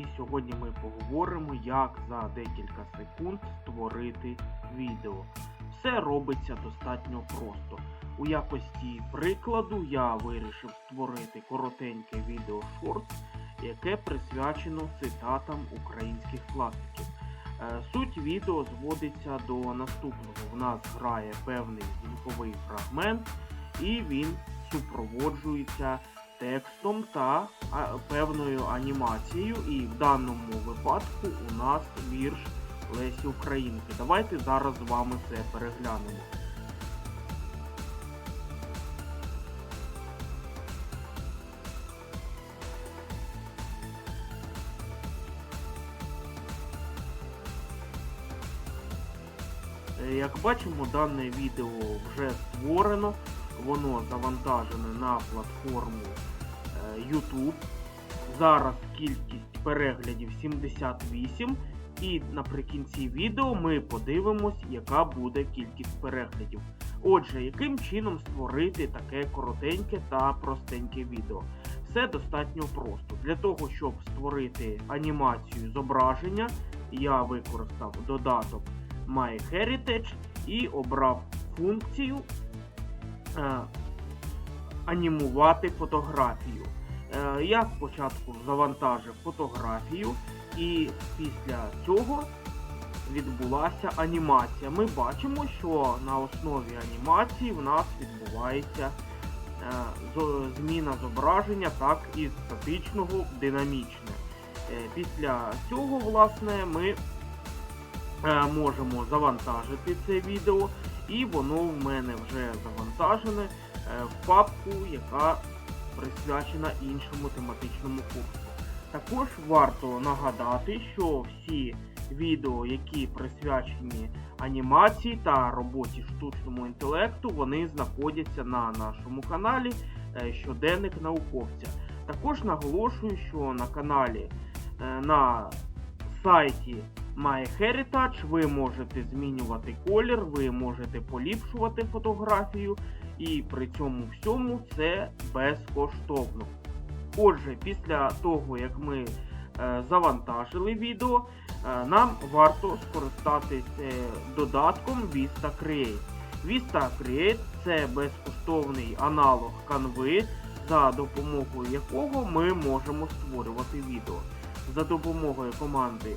і сьогодні ми поговоримо, як за декілька секунд створити відео. Все робиться достатньо просто. У якості прикладу я вирішив створити коротеньке відео шорт, яке присвячено цитатам українських класиків. Е, Суть відео зводиться до наступного. В нас грає певний звуковий фрагмент, і він супроводжується текстом та певною анімацією. І в даному випадку у нас вірш Лесі Українки. Давайте зараз з вами це переглянемо. Е, Як бачимо, дане відео вже створено, воно завантажене на платформу е, YouTube. Зараз кількість переглядів 78, і наприкінці відео ми подивимось, яка буде кількість переглядів. Отже, яким чином створити таке коротеньке та простеньке відео? Все достатньо просто. Для того, щоб створити анімацію зображення, я використав додаток MyHeritage і обрав функцію е, анімувати фотографію. Е, я спочатку завантажив фотографію, і після цього відбулася анімація. Ми бачимо, що на основі анімації в нас відбувається е, зміна зображення так із статичного в динамічне. Е, Після цього, власне, ми можемо завантажити це відео, і воно в мене вже завантажене в папку, яка присвячена іншому тематичному курсу. Також варто нагадати, що всі відео, які присвячені анімації та роботі штучному інтелекту, вони знаходяться на нашому каналі е, Щоденник науковця. Також наголошую, що на каналі е, на сайті MyHeritage ви можете змінювати колір, ви можете поліпшувати фотографію, і при цьому всьому це безкоштовно. Отже, після того, як ми е, завантажили відео, е, нам варто скористатись е, додатком Vista Create. Vista Create це безкоштовний аналог Canva, за допомогою якого ми можемо створювати відео. За допомогою команди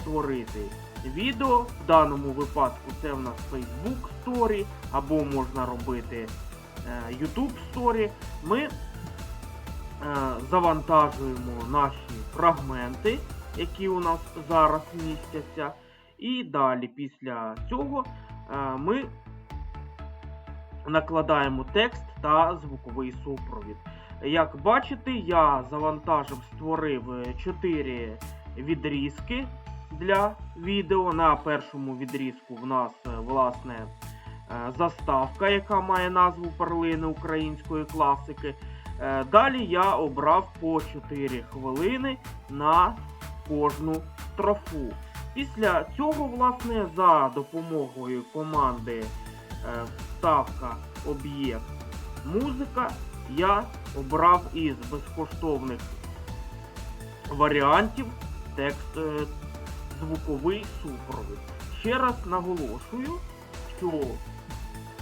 створити відео. В даному випадку це в нас Facebook Story, або можна робити е, YouTube Story. Ми е, завантажуємо наші фрагменти, які у нас зараз містяться. І далі після цього е, ми накладаємо текст та звуковий супровід. Як бачите, я завантажив, створив 4 відрізки для відео. На першому відрізку в нас е, власне е, заставка, яка має назву перлини української класики. Е, Далі я обрав по 4 хвилини на кожну строфу. Після цього, власне, за допомогою команди вставка об'єкт музика я обрав із безкоштовних варіантів текст звуковий супровід. Ще раз наголошую, що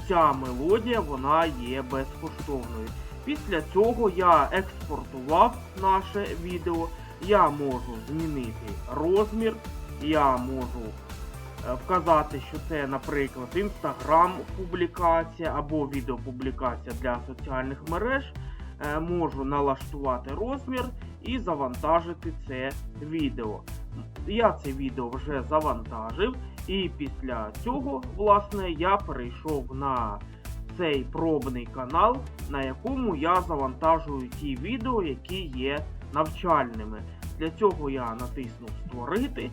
ця мелодія вона є безкоштовною. Після цього я експортував наше відео. Я можу змінити розмір, я можу е, вказати, що це, наприклад, інстаграм публікація або відеопублікація для соціальних мереж. Е, Можу налаштувати розмір і завантажити це відео. Я це відео вже завантажив, і після цього, власне, я перейшов на цей пробний канал, на якому я завантажую ті відео, які є навчальними. Для цього я натиснув Створити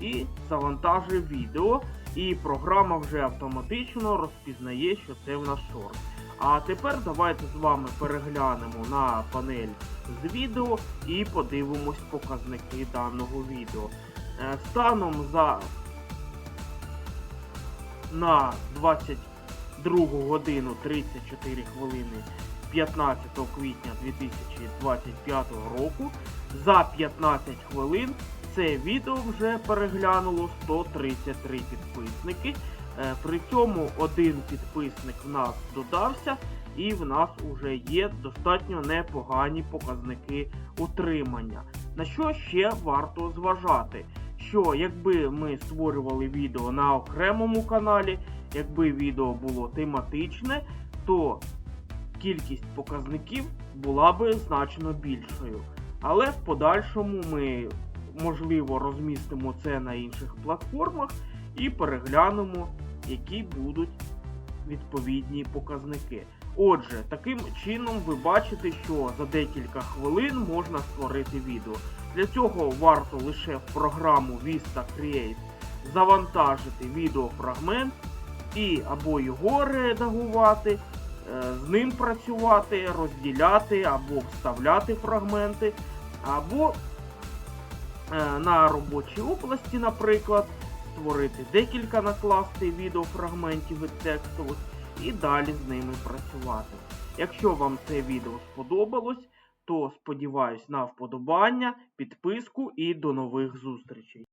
і завантажив відео, і програма вже автоматично розпізнає, що це в нас шорт. А тепер давайте з вами переглянемо на панель з відео і подивимось показники даного відео. Е, Станом за на 22 годину 34 хвилини 15 квітня 2025 року За 15 хвилин це відео вже переглянуло 133 підписники. Е, При цьому один підписник в нас додався, і в нас вже є достатньо непогані показники утримання. На що ще варто зважати? Що якби ми створювали відео на окремому каналі, якби відео було тематичне, то кількість показників була би значно більшою. Але в подальшому ми можливо розмістимо це на інших платформах і переглянемо, які будуть відповідні показники. Отже, таким чином ви бачите, що за декілька хвилин можна створити відео. Для цього варто лише в програму Vista Create завантажити відеофрагмент і або його редагувати, е, з ним працювати, розділяти або вставляти фрагменти, або е, на робочій області, наприклад, створити декілька накласти відеофрагментів від текстових і далі з ними працювати. Якщо вам це відео сподобалось, то сподіваюсь на вподобання, підписку і до нових зустрічей.